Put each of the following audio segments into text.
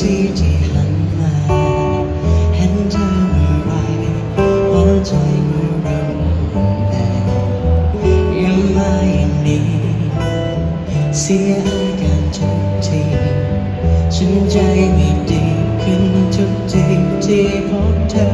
ที่ที่มันมาเห็นเธอเะไรหัวใจมันริ่มแต่ยัมาอย่นี้เสียอาการทุกทีฉันใจไม่ดีขึ้นทุกทีที่พบเธอ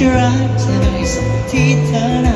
your eyes and I saw teeth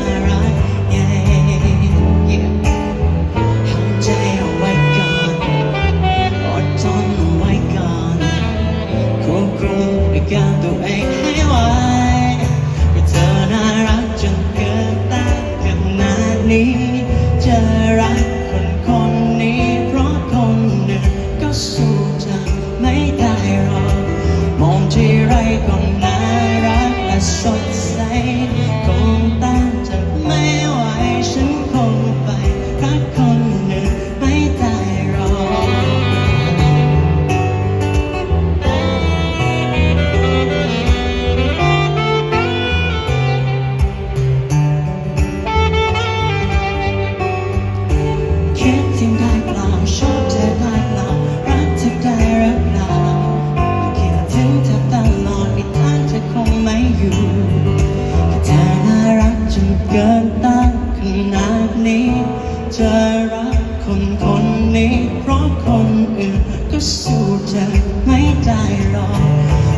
เจะไม่ได้รอ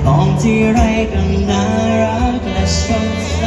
กมองที่ไรกันน่ารักและสดใส